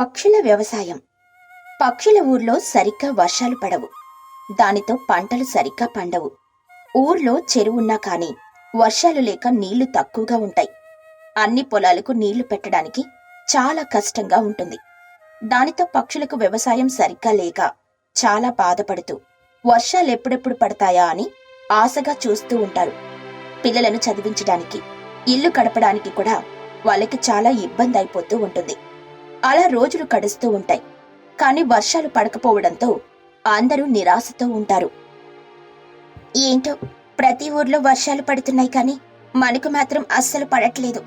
పక్షుల వ్యవసాయం. పక్షుల ఊర్లో సరిగ్గా వర్షాలు పడవు. దానితో పంటలు సరిగ్గా పండవు. ఊర్లో చెరువున్నా కానీ వర్షాలు లేక నీళ్ళు తక్కువగా ఉంటాయి. అన్ని పొలాలకు నీళ్ళు పెట్టడానికి చాలా కష్టంగా ఉంటుంది. దానితో పక్షులకు వ్యవసాయం సరిగ్గా లేక చాలా బాధపడుతూ వర్షాలు ఎప్పుడెప్పుడు పడతాయా అని ఆశగా చూస్తూ ఉంటారు. పిల్లలను చదివించడానికి ఇల్లు గడపడానికి కూడా వాళ్ళకి చాలా ఇబ్బంది అయిపోతూ ఉంటుంది. అలా రోజులు గడుస్తూ ఉంటాయి. కానీ వర్షాలు పడకపోవడంతో అందరూ నిరాశతో ఉంటారు. ఏంటో ప్రతి ఊర్లో వర్షాలు పడుతున్నాయి కానీ మనకు మాత్రం అస్సలు పడట్లేదు.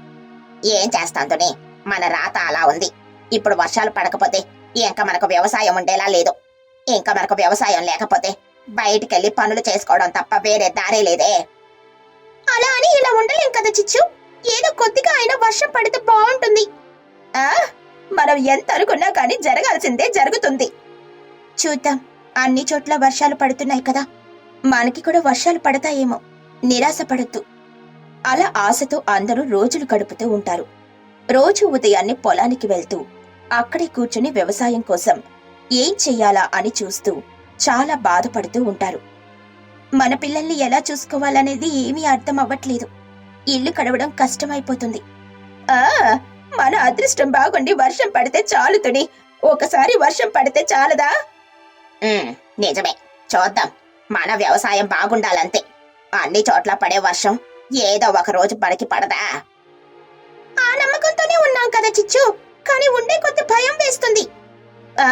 ఏం చేస్తాంతోనే మన రాత అలా ఉంది. ఇప్పుడు వర్షాలు పడకపోతే ఇంకా మనకు వ్యవసాయం ఉండేలా లేదు. ఇంకా మనకు వ్యవసాయం లేకపోతే బయటికెళ్ళి పనులు చేసుకోవడం తప్ప వేరే దారే లేదే. అలా అని ఇలా ఉండలేం కదా చిచ్చు? ఏదో కొద్దిగా అయినా వర్షం పడితే బాగుంటుంది. ఆ? మనం ఎంత అనుకున్నా కానీ జరగాల్సిందే జరుగుతుంది. చూద్దాం. అన్ని చోట్ల వర్షాలు పడుతున్నాయి కదా. మనకి కూడా వర్షాలు పడతాయేమో. నిరాశ పడద్దు అలా ఆశతో అందరూ రోజులు గడుపుతూ ఉంటారు. రోజు ఉదయాన్నే పొలానికి వెళ్తూ అక్కడే కూర్చుని వ్యవసాయం కోసం ఏం చెయ్యాలా అని చూస్తూ చాలా బాధపడుతూ ఉంటారు. మన పిల్లల్ని ఎలా చూసుకోవాలనేది ఏమీ అర్థం అవ్వట్లేదు. ఇల్లు కడవడం కష్టమైపోతుంది. ఆ! మన అదృష్టం బాగుండి వర్షం పడితే చాలు తుని. ఒకసారి వర్షం పడితే చాలదా? నిజమే. చూద్దాం. మన వ్యవసాయం బాగుండాలంతే. అన్ని చోట్ల పడే వర్షం ఏదో ఒక రోజు మనకి పడదా? ఆ నమ్మకంతోనే ఉన్నాం కదా చిచ్చు. కానీ ఉండే కొద్ది భయం వేస్తుంది. ఆ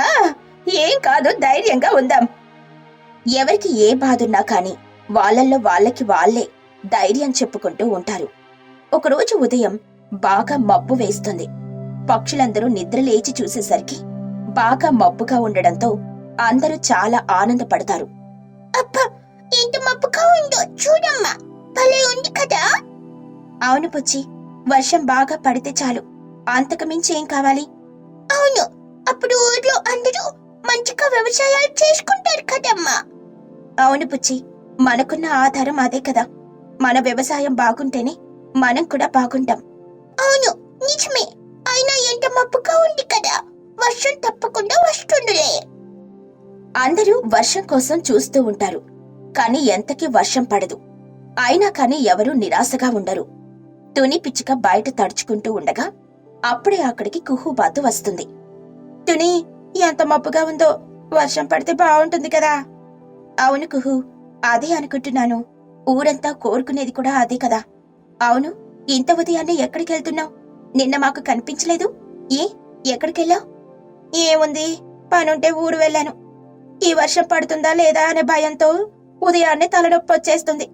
ఏం కాదు ధైర్యంగా ఉందాం. ఎవరికి ఏ బాధున్నా కాని వాళ్ళల్లో వాళ్ళకి వాళ్ళే ధైర్యం చెప్పుకుంటూ ఉంటారు. ఒకరోజు ఉదయం బాగా మబ్బు వేస్తుంది. పక్షులందరూ నిద్ర లేచి చూసేసరికి బాగా మబ్బుగా ఉండడంతో అందరూ చాలా ఆనందపడతారు. అబ్బా ఎంత మబ్బుగా ఉందో చూడమ్మా. భలే ఉంది కదా. అవును పుచ్చి వర్షం బాగా పడితే చాలు. అంతకు మించి ఏం కావాలి? అవును అప్పుడు ఊర్లో అందరూ మంచిగా వ్యవసాయాలు చేసుకుంటారు కదమ్మా. అవును పుచ్చి మనకున్న ఆధారం అదే కదా. మన వ్యవసాయం బాగుంటేనే మనం కూడా బాగుంటాం. అవును నిజమే. అయినా ఎంత మబ్బుగా ఉంది కదా? వర్షం తప్పకుండా వస్తుందిలే. అందరూ వర్షం కోసం చూస్తూ ఉంటారు. కాని ఎంతకీ వర్షం పడదు. అయినా కాని ఎవరూ నిరాశగా ఉండరు. తుని పిచ్చుక బయట తడుచుకుంటూ ఉండగా అప్పుడే అక్కడికి కుహుబాతు వస్తుంది. తుని ఎంత మబ్బుగా ఉందో? వర్షం పడితే బాగుంటుంది కదా. అవును కుహు అదే అనుకుంటున్నాను. ఊరంతా కోరుకునేది కూడా అదే కదా. అవును ఇంత ఉదయాన్నే ఎక్కడికి వెళ్తున్నావు? నిన్న మాకు కనిపించలేదు. ఏ? ఎక్కడికెళ్ళావు? ఏముంది? పనుంటే ఊరు వెళ్ళాను. ఈ వర్షం పడుతుందా లేదా అనే భయంతో ఉదయాన్నే తలనొప్పి వచ్చేస్తుంది.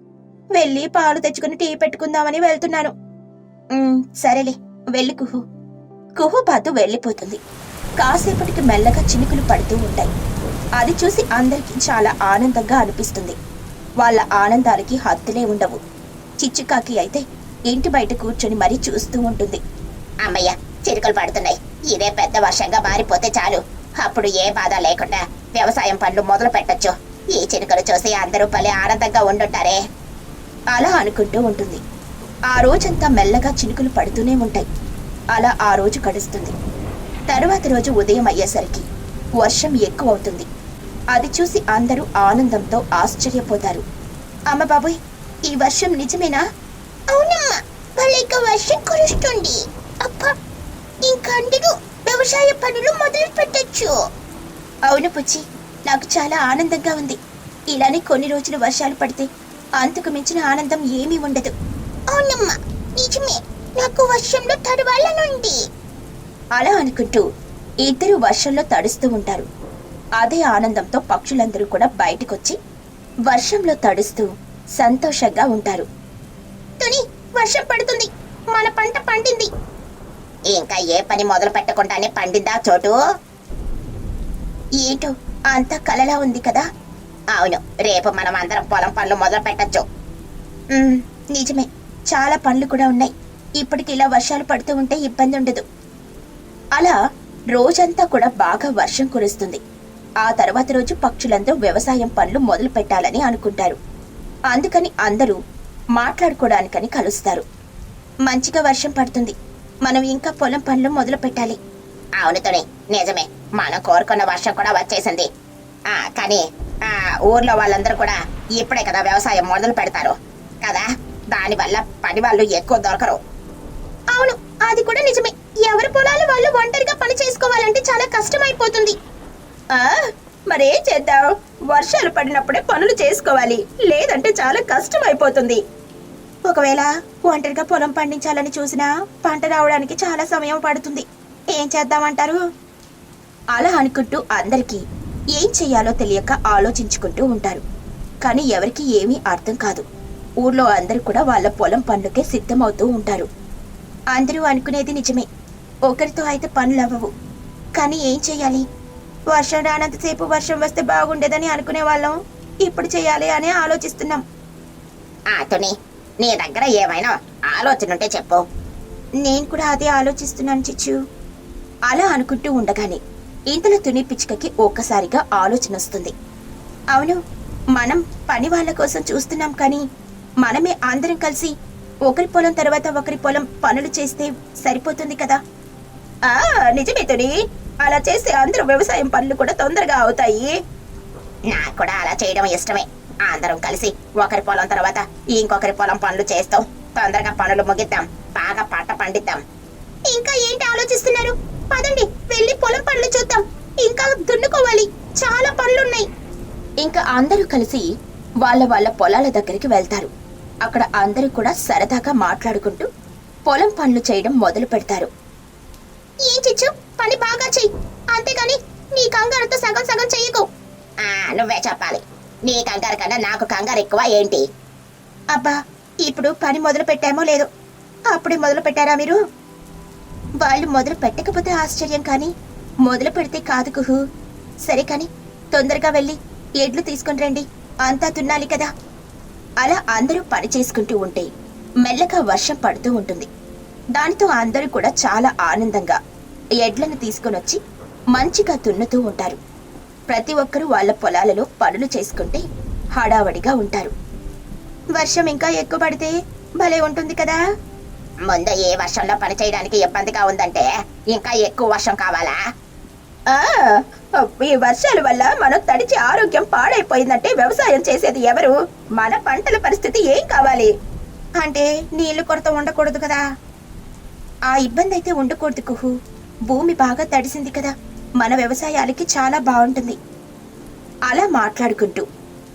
వెళ్ళి పాలు తెచ్చుకుని టీ పెట్టుకుందామని వెళ్తున్నాను. సరేలే వెళ్ళి కుహు. కుహు బాతు వెళ్ళిపోతుంది. కాసేపటికి మెల్లగా చినుకులు పడుతూ ఉంటాయి. అది చూసి అందరికీ చాలా ఆనందంగా అనిపిస్తుంది. వాళ్ళ ఆనందానికి హద్దులే ఉండవు. చిచ్చుకాకి అయితే ఇంటి బయట కూర్చొని మరీ చూస్తూ ఉంటుంది. అమ్మయ్య చిరుకలు పడుతున్నాయి. ఇదే పెద్ద వర్షంగా మారిపోతే చాలు. అప్పుడు ఏ బాధ లేకుండా వ్యవసాయం పనులు మొదలు పెట్టొచ్చు. ఈ చిరుకలు చూసి అందరూ భలే ఆనందంగా ఉండుంటారే. అలా అనుకుంటూ ఉంటుంది. ఆ రోజంతా మెల్లగా చినుకులు పడుతూనే ఉంటాయి. అలా ఆ రోజు గడుస్తుంది. తరువాత రోజు ఉదయం అయ్యేసరికి వర్షం ఎక్కువ అవుతుంది అది చూసి అందరూ ఆనందంతో ఆశ్చర్యపోతారు. అమ్మ బాబోయ్ ఈ వర్షం నిజమేనా? అవునమ్మా భలేగా వర్షం కురుస్తుంది. అబ్బా ఇంకందరూ వ్యవసాయ పనులు మొదలు పెట్టచ్చు. అవును పుచ్చి నాకు చాలా ఆనందంగా ఉంది. ఇలానే కొన్ని రోజులు వర్షాలు పడితే అంతకు మించిన ఆనందం ఏమీ ఉండదు. అవునమ్మా నిజమే. నాకు వర్షంలో తడవాలనుంది. అలా అనుకుంటూ ఇద్దరు వర్షంలో తడుస్తూ ఉంటారు. అదే ఆనందంతో పక్షులందరూ కూడా బయటకొచ్చి వర్షంలో తడుస్తూ సంతోషంగా ఉంటారు. తుని వర్షం పడుతుంది. మన పంట పండింది. ఇంకా ఏ పని మొదలు పెట్టకుండానే పండిందా చోటు? ఏంటో అంతా కలలా ఉంది కదా. అవును రేపు మనం అందరం పొలం పనులు మొదలు పెట్టొచ్చు. నిజమే చాలా పనులు కూడా ఉన్నాయి. ఇప్పటికి ఇలా వర్షాలు పడుతూ ఉంటే ఇబ్బంది ఉండదు. అలా రోజంతా కూడా బాగా వర్షం కురుస్తుంది. ఆ తర్వాత రోజు పక్షులందరూ వ్యవసాయం పనులు మొదలు పెట్టాలని అనుకుంటారు. అందుకని అందరూ మాట్లాడుకోవడానికని కలుస్తారు. మంచిగా వర్షం పడుతుంది. మనం ఇంకా పొలం పనులు మొదలు పెట్టాలి అవును నిజమే. మనం కోరుకున్న వర్షం కూడా వచ్చేసింది. ఆ కానీ ఆ ఊర్లో వాళ్ళందరూ కూడా ఇప్పుడే కదా వ్యవసాయం మొదలు పెడతారు. కదా దానివల్ల పని వాళ్ళు ఎక్కువ దొరకరు. అవును అది కూడా నిజమే. ఎవరి పొలాలు వాళ్ళు ఒంటరిగా పని చేసుకోవాలంటే చాలా కష్టమైపోతుంది. ఆ చేద్దాం? వర్షాలు పడినప్పుడే పనులు చేసుకోవాలి. లేదంటే చాలా కష్టం అయిపోతుంది ఒకవేళ ఒంటరిగా పొలం పండించాలని చూసినా పంట రావడానికి చాలా సమయం పడుతుంది. ఏం చేద్దామంటారు? అలా అనుకుంటూ అందరికీ ఏం చెయ్యాలో తెలియక ఆలోచించుకుంటూ ఉంటారు. కానీ ఎవరికి ఏమీ అర్థం కాదు. ఊర్లో అందరూ కూడా వాళ్ళ పొలం పనులకే సిద్ధమవుతూ ఉంటారు. అందరూ అనుకునేది నిజమే. ఒకరితో అయితే పనులు అవ్వవు. కానీ ఏం చెయ్యాలి వర్షం రానంతసేపు వర్షం వస్తే బాగుండేదని అనుకునే వాళ్ళం. ఇప్పుడు చేయాలి అని ఆలోచిస్తున్నాం. అతనే నీ దగ్గర ఏమైనా ఆలోచన ఉంటే చెప్పు. నేను కూడా అదే ఆలోచిస్తున్నాను చిచ్చు. అలా అనుకుంటూ ఉండగానే ఇంతలో తుని పిచ్చుకకి ఒక్కసారిగా ఆలోచన వస్తుంది. అవును మనం పని వాళ్ళ కోసం చూస్తున్నాం కానీ మనమే అందరం కలిసి ఒకరి పొలం తర్వాత ఒకరి పొలం పనులు చేస్తే సరిపోతుంది కదా? ఆ నిజమే తుని. అలా చేస్తే అందరూ వ్యవసాయం పనులు కూడా తొందరగా అవుతాయి. నాకు కూడా అలా చేయడం ఇష్టమే. అందరం కలిసి ఒకరి పొలం తర్వాత ఇంకొకరి పొలం పనులు చేస్తాం. తొందరగా పనులు ముగిద్దాం. బాగా పంట పండిద్దాం. ఇంకా ఏంటి ఆలోచిస్తున్నారు? పదండి వెళ్ళి పొలం పనులు చూద్దాం. ఇంకా దున్నుకోవాలి. చాలా పనులున్నాయి. ఇంకా అందరూ కలిసి వాళ్ళ వాళ్ళ పొలాల దగ్గరికి వెళ్తారు. అక్కడ అందరూ కూడా సరదాగా మాట్లాడుకుంటూ పొలం పనులు చేయడం మొదలు పెడతారు. ఏం చిచ్చు పని బాగా చెయ్యి అంతేగాని నీ కంగారుతో సగం సగం చెయ్యకు. ఆ నువ్వే చెప్పాలి. నీ కంగారు కన్నా నాకు కంగారు ఎక్కువ ఏంటి? అబ్బా ఇప్పుడు పని మొదలు పెట్టామో లేదో. అప్పుడే మొదలు పెట్టారా మీరు? వాళ్ళు మొదలు పెట్టకపోతే ఆశ్చర్యం కానీ మొదలు పెడితే కాదు కుహు. సరే కానీ తొందరగా వెళ్ళి ఎడ్లు తీసుకుని రండి. అంతా తున్నాలి కదా. అలా అందరూ పని చేసుకుంటూ ఉంటే మెల్లగా వర్షం పడుతూ ఉంటుంది. దానితో అందరూ కూడా చాలా ఆనందంగా ఎడ్లను తీసుకొని వచ్చి మంచిగా తున్నుతూ ఉంటారు. ప్రతి ఒక్కరూ వాళ్ళ పొలాలలో పనులు చేసుకుంటే హడావడిగా ఉంటారు. వర్షం ఇంకా ఎక్కువ పడితే భలే ఉంటుంది కదా. ముందు ఏ వర్షంలో పని చేయడానికి ఇబ్బందిగా ఉందంటే ఇంకా ఎక్కువ వర్షం కావాలా? ఈ వర్షాల వల్ల మనం తడిచి ఆరోగ్యం పాడైపోయిందంటే వ్యవసాయం చేసేది ఎవరు? మన పంటల పరిస్థితి ఏం కావాలి? అంటే నీళ్ళు కొరత ఉండకూడదు కదా. ఆ ఇబ్బంది అయితే ఉండకూడదు కుహు. భూమి బాగా తడిసింది కదా. మన వ్యవసాయాలకి చాలా బాగుంటుంది. అలా మాట్లాడుకుంటూ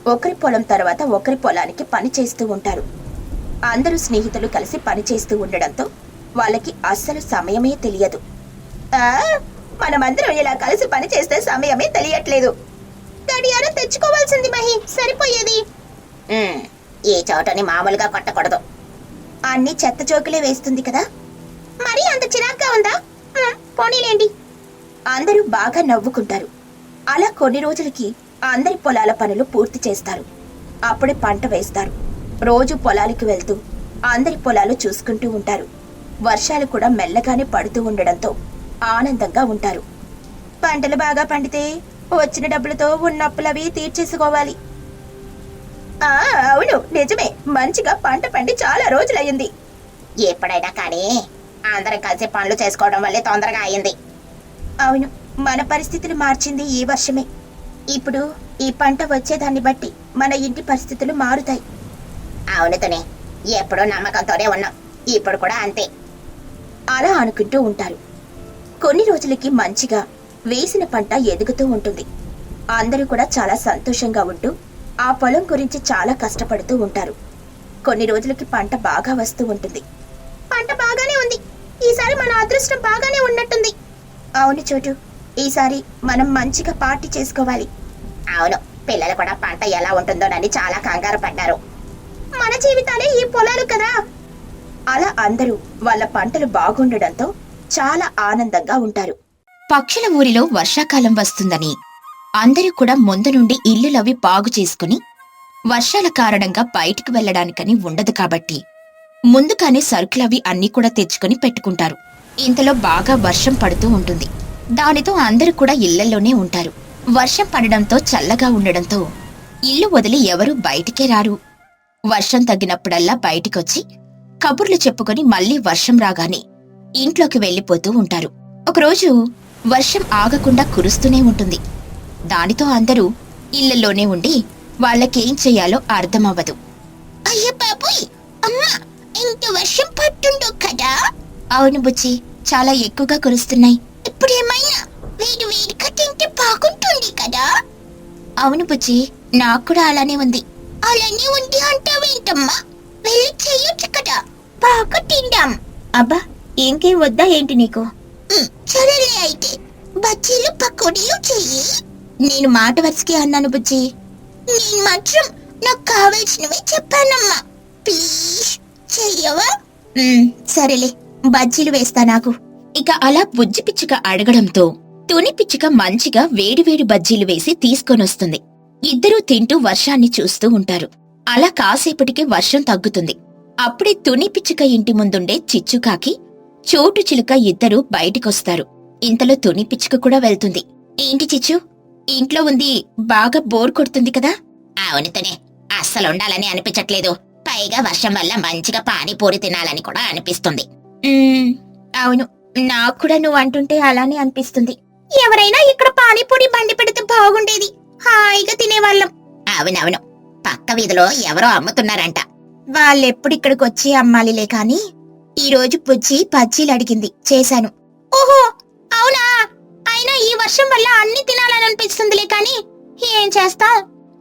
ఒకరి పొలం తర్వాత ఒకరి పొలానికి పని చేస్తూ ఉంటారు. అందరూ స్నేహితులు కలిసి పని చేస్తూ ఉండడంతో వాళ్ళకి అస్సలు సమయమే తెలియదు. మనమందరం ఇలా కలిసి పని చేస్తే సమయమే తెలియట్లేదు. గడియారం తెచ్చుకోవాల్సింది మహి సరిపోయేది. ఏ ఈ చోటుని మామూలుగా కొట్టకూడదు. అన్ని చెత్త చోకులే వేస్తుంది కదా. మరి అంత చిరాగ్గా ఉందా? పోనీలేండి. అందరూ బాగా నవ్వుకుంటారు. అలా కొన్ని రోజులకి అందరి పొలాల పనులు పూర్తి చేస్తారు. అప్పుడే పంట వేస్తారు. రోజు పొలాలకు వెళ్తూ అందరి పొలాలు చూసుకుంటూ ఉంటారు. వర్షాలు కూడా మెల్లగానే పడుతూ ఉండడంతో ఆనందంగా ఉంటారు. పంటలు బాగా పండితే వచ్చిన డబ్బులతో ఉన్నప్పులవి తీర్చేసుకోవాలి. ఆ అవును నిజమే. మంచిగా పంట పండి చాలా రోజులయ్యింది. ఎప్పుడైనా కానీ అందరం కలిసి పనులు చేసుకోవడం వల్లే తొందరగా అయింది అవును మన పరిస్థితులు మార్చింది ఈ వర్షమే. ఇప్పుడు ఈ పంట వచ్చేదాన్ని బట్టి మన ఇంటి పరిస్థితులు మారుతాయి. అవునతోనే ఎప్పుడో ఎప్పుడూ నమ్మకంతోనే ఉన్నాం. ఇప్పుడు కూడా అంతే. అలా అనుకుంటూ ఉంటారు. కొన్ని రోజులకి మంచిగా వేసిన పంట ఎదుగుతూ ఉంటుంది. అందరూ కూడా చాలా సంతోషంగా ఉంటూ ఆ పొలం గురించి చాలా కష్టపడుతూ ఉంటారు. కొన్ని రోజులకి పంట బాగా వస్తూ ఉంటుంది. పంట బాగానే ఉంది. ఈసారి మన అదృష్టం బాగానే ఉన్నట్టుంది. అవును చోటు. ఈసారి మనం మంచిగా పార్టీ చేసుకోవాలి. అవును పిల్లలు కూడా పంట ఎలా ఉంటుందోనని చాలా కంగారు పడ్డారు. మన జీవితాలే ఈ పొలాలు కదా. అలా అందరూ వాళ్ళ పంటలు బాగుండడంతో చాలా ఆనందంగా ఉంటారు. పక్షుల ఊరిలో వర్షాకాలం వస్తుందని అందరూ కూడా ముందు నుండి ఇల్లులవి బాగు చేసుకుని వర్షాల కారణంగా బయటికి వెళ్ళడానికని ఉండదు కాబట్టి ముందుగానే సరుకులవి అన్నీ కూడా తెచ్చుకొని పెట్టుకుంటారు. ఇంతలో బాగా వర్షం పడుతూ ఉంటుంది. దానితో అందరూ కూడా ఇళ్ళలోనే ఉంటారు. వర్షం పడడంతో చల్లగా ఉండడంతో ఇల్లు వదిలి ఎవరూ బయటికే రారు. వర్షం తగ్గినప్పుడల్లా బయటికొచ్చి కబుర్లు చెప్పుకొని మళ్ళీ వర్షం రాగానే ఇంట్లోకి వెళ్ళిపోతూ ఉంటారు. ఒకరోజు వర్షం ఆగకుండా కురుస్తూనే ఉంటుంది. దానితో అందరూ ఇళ్ళలోనే ఉండి వాళ్ళకేం చెయ్యాలో అర్థమవ్వదు. అయ్య బాబోయ్! అమ్మా! ఇంత వర్షం పట్టుండో కదా! అవును బుచ్చి చాలా ఎక్కువగా కురుస్తున్నాయి. ఇప్పుడు ఏమైనా వేడి వేడిగా తింటే బాగుంటుంది కదా? అవును బుచ్చి నాకు కూడా అలానే ఉంది. అలానే ఉంది అంటావేంటమ్మా వెళ్ళి చెయ్యొచ్చు కదా? బాగా తిందాం. అబ్బా ఇంకేం వద్దా ఏంటి నీకు? సరేలే అయితే. బజ్జీలు పకోడీలు చెయ్యి. నేను మాట వరుసకి అన్నాను బుజ్జి. నేను మాత్రం నాకు కావాల్సినవి చెప్పానమ్మా. ప్లీజ్ చెయ్యవా? "ఉమ్, సరేలే. బజ్జీలు వేస్తా నాకు. ఇక అలా బుజ్జి పిచ్చుక అడగడంతో తుని పిచ్చుక మంచిగా వేడివేడి బజ్జీలు వేసి తీసుకొనొస్తుంది. ఇద్దరూ తింటూ వర్షాన్ని చూస్తూ ఉంటారు. అలా కాసేపటికి వర్షం తగ్గుతుంది. అప్పుడే తుని పిచ్చుక ఇంటి ముందుండే చిచ్చుకాకి చోటు చిలుక ఇద్దరూ బయటికొస్తారు. ఇంతలో తుని పిచ్చుక కూడా వెళ్తుంది. ఏంటి చిచ్చు? ఇంట్లో ఉంది బాగా బోర్ కొడుతుంది కదా? అవును తుని. అస్సలు ఉండాలని అనిపించట్లేదు. పైగా వర్షం వల్ల మంచిగా పానీపూరి తినాలని కూడా అనిపిస్తుంది. అవును నాకు కూడా నువ్వు అంటుంటే అలానే అనిపిస్తుంది. ఎవరైనా ఇక్కడ పానీపూరి బండి పెడితే బాగుండేది. హాయిగా తినేవాళ్ళం. అవునవును. పక్క వీధిలో ఎవరో అమ్ముతున్నారంట. వాళ్ళెప్పుడు ఇక్కడికి వచ్చి అమ్మాలిలే కాని ఈ రోజు బుజ్జి బజ్జీలు అడిగింది. చేశాను. ఓహో అవునా? అయినా ఈ వర్షం వల్ల అన్ని తినాలని అనిపిస్తుందిలే కానీ ఏం చేస్తాం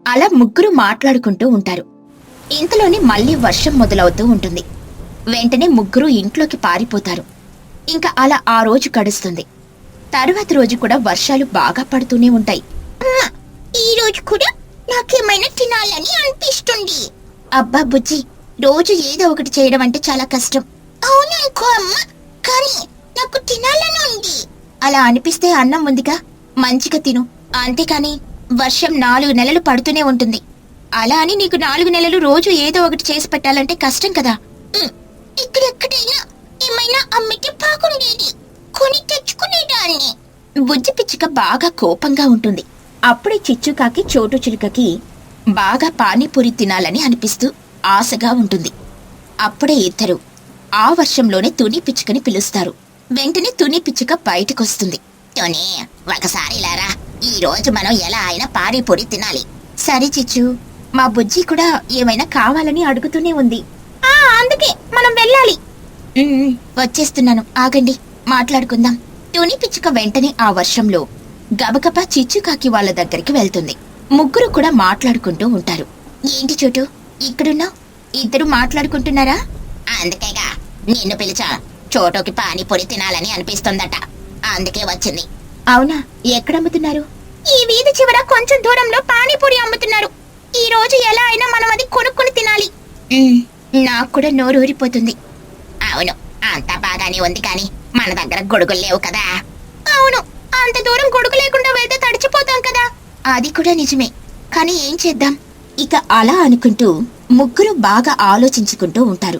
అలా ముగ్గురు మాట్లాడుకుంటూ ఉంటారు. ఇంతలోనే మళ్ళీ వర్షం మొదలవుతూ ఉంటుంది. వెంటనే ముగ్గురు ఇంట్లోకి పారిపోతారు. ఇంకా అలా ఆ రోజు గడుస్తుంది. తరువాత రోజు కూడా వర్షాలు బాగా పడుతూనే ఉంటాయి. అమ్మా ఈ రోజు కూడా నాకేమైనా తినాలని అనిపిస్తుంది. అబ్బా బుజ్జి రోజు ఏదో ఒకటి చేయడం అంటే చాలా కష్టం. అవుననుకో అమ్మా కానీ నాకు తినాలని ఉంది. అలా అనిపిస్తే అన్నం ఉందిగా మంచిగా తిను. అంతేకాని వర్షం నాలుగు నెలలు పడుతూనే ఉంటుంది. అలా అని నీకు నాలుగు నెలలు రోజు ఏదో ఒకటి చేసి పెట్టాలంటే కష్టం కదా. ఇక్కడెక్కడైనా ఏమైనా అమ్మితే బాగుండేది కొని తెచ్చుకునేదాన్ని. బుజ్జి పిచ్చుక బాగా కోపంగా ఉంటుంది. అప్పుడే చిచ్చుకాకి చోటు చిలుకకి బాగా పానీపూరి తినాలని అనిపిస్తూ ఆశగా ఉంటుంది. అప్పుడే ఇద్దరు ఆ వర్షంలోనే తుని పిచ్చుకని పిలుస్తారు. వెంటనే తుని పిచ్చుక బయటకొస్తుంది. తుని ఒకసారి లారా ఈ రోజు మనం ఎలా అయినా పానీపూరి తినాలి. సరే చిచ్చు మా బుజ్జి కూడా ఏమైనా కావాలని అడుగుతూనే ఉంది. అందుకే మనం వెళ్ళాలి. "ఉమ్, వచ్చేస్తున్నాను. ఆగండి. మాట్లాడుకుందాం. తుని పిచ్చుక వెంటనే ఆ వర్షంలో గబగబా చిచ్చుకాకి వాళ్ళ దగ్గరికి వెళ్తుంది. ముగ్గురు కూడా మాట్లాడుకుంటూ ఉంటారు. ఏంటి చోటు? ఇక్కడున్నావు? ఇద్దరు మాట్లాడుకుంటున్నారా? అందుకేగా. నిన్ను పిలిచా. చోటోకి పానీపూరి తినాలని అనిపిస్తుందట. అందుకే వచ్చింది. అవునా? ఎక్కడమ్ముతున్నారు ఈ వీధి చివర కొంచెం దూరంలో పానీపూరి అమ్ముతున్నారు. ఈ రోజు ఎలా అయినా మనం అది కొనుక్కొని తినాలి. "ఉమ్, నాకు కూడా నోరు ఊరిపోతుంది అవును అంతా బాగానే ఉంది కానీ మన దగ్గర గొడుగులు లేవు కదా. అవును అంత దూరం గొడుగు లేకుండా వెళ్తే తడిచిపోతాం కదా. అది కూడా నిజమే. కానీ ఏం చేద్దాం? ఇక అలా అనుకుంటూ ముగ్గురు బాగా ఆలోచించుకుంటూ ఉంటారు.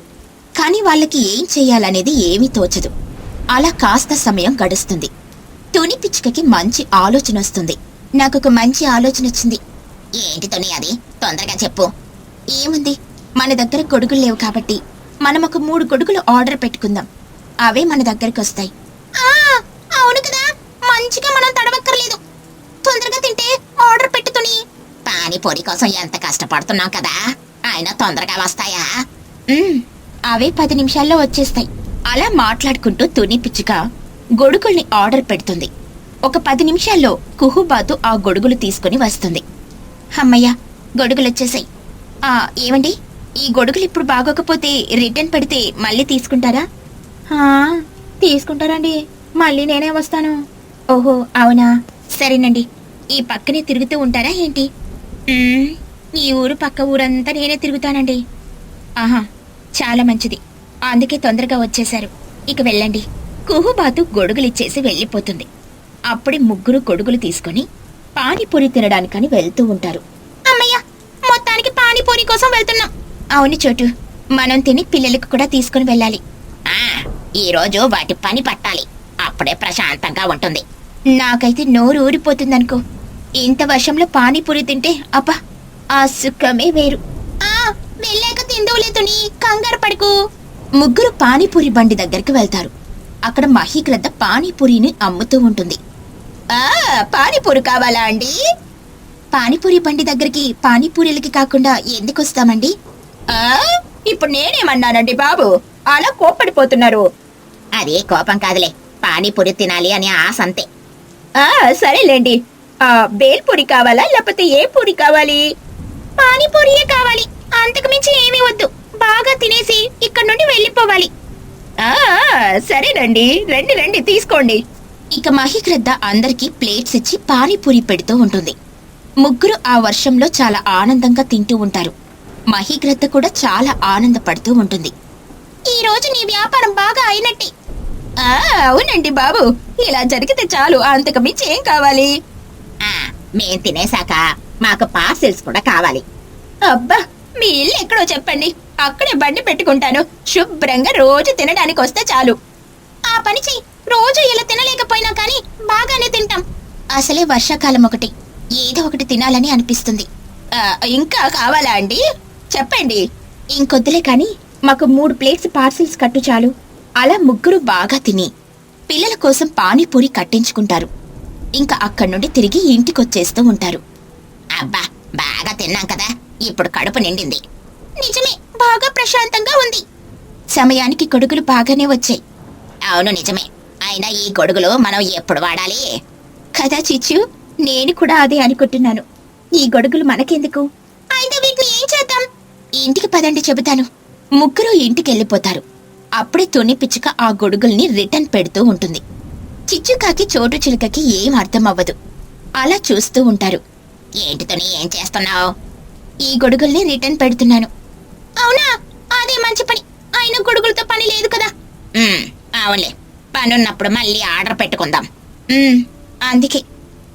కానీ వాళ్ళకి ఏం చెయ్యాలనేది ఏమీ తోచదు. అలా కాస్త సమయం గడుస్తుంది. తుని పిచ్చుకకి మంచి ఆలోచన వస్తుంది. నాకొక మంచి ఆలోచన వచ్చింది. ఏంటి తుని అది? తొందరగా చెప్పు. ఏముంది? మన దగ్గర గొడుగులు లేవు కాబట్టి మనం ఒక మూడు గొడుగులు ఆర్డర్ పెట్టుకుందాం. అవే మన దగ్గరకు వస్తాయి. అవును కదా. మంచిగా మనం తడవక్కర్లేదు. తొందరగా తింటే ఆర్డర్ పెట్టుతుని. పానీపూరి కోసం ఎంత కష్టపడుతున్నాం కదా. ఆయన తొందరగా వస్తాయా? "ఉమ్, అవే పది నిమిషాల్లో వచ్చేస్తాయి. అలా మాట్లాడుకుంటూ తుని పిచ్చుక గొడుగుల్ని ఆర్డర్ పెడుతుంది. ఒక పది నిమిషాల్లో కుహుబాతు ఆ గొడుగులు తీసుకుని వస్తుంది. అమ్మయ్య గొడుగులు వచ్చేసాయి ఆ ఏమండి ఈ గొడుగులు ఇప్పుడు బాగోకపోతే రిటర్న్ పెడితే మళ్ళీ తీసుకుంటారా? తీసుకుంటారండి. మళ్ళీ నేనే వస్తాను. ఓహో అవునా? సరేనండి. ఈ పక్కనే తిరుగుతూ ఉంటారా ఏంటి? ఈ ఊరు పక్క ఊరంతా నేనే తిరుగుతానండి. ఆహా చాలా మంచిది. అందుకే తొందరగా వచ్చేశారు. ఇక వెళ్ళండి. కుహుబాతు గొడుగులిచ్చేసి వెళ్ళిపోతుంది. అప్పుడే ముగ్గురు గొడుగులు తీసుకొని పానీపూరి తినడానికని వెళ్తూ ఉంటారు. అమ్మయ్య మొత్తానికి పానీపూరి కోసం వెళ్తున్నాం. అవును చోటు. మనం తిని పిల్లలకు కూడా తీసుకుని వెళ్ళాలి. ఆ వాటి పని పట్టాలి. అప్పుడే ప్రశాంతంగా ఉంటుంది. నాకైతే నోరు ఊరిపోతుందనుకో ఇంత వర్షంలో పానీపూరి తింటే అబ్బా ఆ సుఖమే వేరు. ఆ వెళ్ళాక తిందువులే కంగారు పడుకు. ముగ్గురు పానీపూరి బండి దగ్గరికి వెళ్తారు. అక్కడ మహీగ్రద్ద పానీపూరిని అమ్ముతూ ఉంటుంది. పానీపూరి కావాలా అండి? పానీపూరి బండి దగ్గరికి పానీపూరీలకి కాకుండా ఎందుకు వస్తామండి ఇప్పుడు నేనేమన్నానండి బాబు? అలా కోప్పడిపోతున్నారు. అది కోపం కాదులే. పానీపూరి తినాలి అని ఆశ అంతే. సరేలేండి. బేల్పూరి కావాలా? లేకపోతే ఏ పూరి కావాలి? పానీపూరియే కావాలి. అంతకు మించి ఏమీ వద్దు. బాగా తినేసి ఇక్కడ నుండి వెళ్ళిపోవాలి. సరేనండి. రండి రండి తీసుకోండి. ఇక మహిక్రద్ద అందరికీ ప్లేట్స్ ఇచ్చి పానీపూరి పెడుతూ ఉంటుంది. ముగ్గురు ఆ వర్షంలో చాలా ఆనందంగా తింటూ ఉంటారు. మహిగ్రద్ద కూడా చాలా ఆనందపడుతూ ఉంటుంది. ఈ రోజు నీ వ్యాపారం బాగా అయినట్టి. ఆ అవునండి బాబు. ఇలా జరిగితే చాలు అంతకు మించి ఏం కావాలి? ఆ మేం తినేశాక మాకు పార్సిల్స్ కూడా కావాలి. అబ్బా మీ ఇల్లు ఎక్కడో చెప్పండి. అక్కడే బండి పెట్టుకుంటాను. శుభ్రంగా రోజు తినడానికి వస్తే చాలు. ఆ పని చెయ్యి రోజు ఇలా తినలేకపోయినా కానీ బాగానే తింటాం. అసలే వర్షాకాలం ఒకటి. ఏదో ఒకటి తినాలని అనిపిస్తుంది. ఆ, ఇంకా కావాలా అండి? చెప్పండి. ఇంకొద్దులే కానీ మాకు మూడు ప్లేట్స్ పార్సిల్స్ కట్టు చాలు. అలా ముగ్గురు బాగా తిని పిల్లల కోసం పానీపూరి కట్టించుకుంటారు. ఇంకా అక్కడి నుండి తిరిగి ఇంటికొచ్చేస్తూ ఉంటారు. అబ్బా బాగా తిన్నాం కదా. ఇప్పుడు కడుపు నిండింది. నిజమే బాగా ప్రశాంతంగా ఉంది. సమయానికి గొడుగులు బాగానే వచ్చాయి. అవును నిజమే. అయినా ఈ గొడుగులు మనం ఎప్పుడు వాడాలి? కదా చిచ్చు. నేను కూడా అదే అనుకుంటున్నాను. ఈ గొడుగులు మనకెందుకు? అయితే వీటిని ఏం ఇంటికి పదండి చెబుతాను. ముగ్గురు ఇంటికి వెళ్ళిపోతారు అప్పుడే తుని పిచ్చుక ఆ గొడుగుల్ని రిటర్న్ పెడుతూ ఉంటుంది. చిచ్చుకాకి చోటు చిలుకకి ఏం అర్థం అవ్వదు అలా చూస్తూ ఉంటారు. ఏంటితోని ఏం చేస్తున్నావు? ఈ గొడుగుల్ని రిటర్న్ పెడుతున్నాను. అవునా? అదే మంచి పని. ఆయన గొడుగులతో పని లేదు కదా. అవునులే. పనున్నప్పుడు మళ్ళీ ఆర్డర్ పెట్టుకుందాం. అందుకే.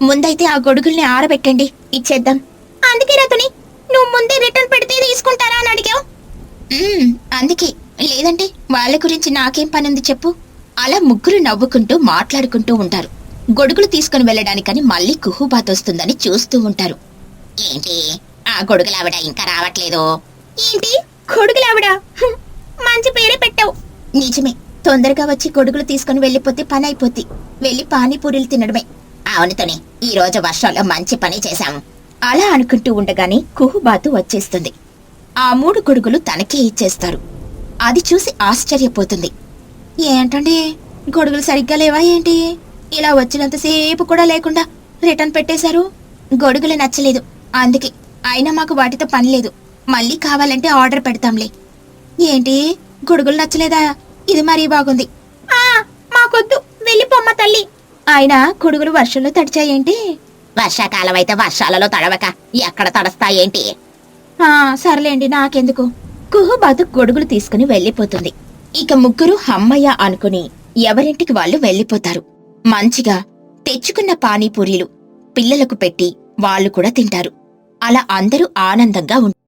ముందైతే ఆ గొడుగుల్ని ఆరబెట్టండి. ఇచ్చేద్దాం. అందుకే రతుని నువ్వు ముందే రిటర్న్ పెడితే తీసుకుంటారా అని అడిగావు? అందుకే. లేదంటే వాళ్ళ గురించి నాకేం పనుంది చెప్పు. అలా ముగ్గురు నవ్వుకుంటూ మాట్లాడుకుంటూ ఉంటారు. గొడుగులు తీసుకుని వెళ్ళడానికని మళ్ళీ కుహుబాత్ వస్తుందని చూస్తూ ఉంటారు. ఏంటి? ఆ గొడుగులావిడ ఇంకా రావట్లేదు. ఏంటి? గొడుగులావిడా? మంచి పేరే పెట్టావు. నిజమే. తొందరగా వచ్చి గొడుగులు తీసుకుని వెళ్ళిపోతే పని అయిపోద్ది. వెళ్ళి పానీపూరీలు తినడమే. అవునుతోని ఈ రోజు వర్షంలో మంచి పని చేశాము అలా అనుకుంటూ ఉండగానే కుహుబాతు వచ్చేస్తుంది. ఆ మూడు గొడుగులు తనకే ఇచ్చేస్తారు. అది చూసి ఆశ్చర్యపోతుంది. ఏంటండి? గొడుగులు సరిగ్గా లేవా ఏంటి? ఇలా వచ్చినంతసేపు కూడా లేకుండా రిటర్న్ పెట్టేశారు. గొడుగులు నచ్చలేదు. అందుకే అయినా మాకు వాటితో పని లేదు. మళ్ళీ కావాలంటే ఆర్డర్ పెడతాంలే. ఏంటి? గొడుగులు నచ్చలేదా? ఇది మరీ బాగుంది. మాకొద్దు. వెళ్ళిపోమ్మ తల్లి. అయినా గొడుగులు వర్షంలో తడిచాయేంటి? వర్షాకాలం అయితే వర్షాలలో తడవక ఎక్కడ తడస్తాయేంటి? ఆ సర్లేండి నాకెందుకు? కుహుబాతు గొడుగులు తీసుకుని వెళ్ళిపోతుంది. ఇక ముగ్గురు హమ్మయ్య అనుకుని ఎవరింటికి వాళ్ళు వెళ్ళిపోతారు. మంచిగా తెచ్చుకున్న పానీపూరీలు పిల్లలకు పెట్టి వాళ్ళు కూడా తింటారు. అలా అందరూ ఆనందంగా ఉంటారు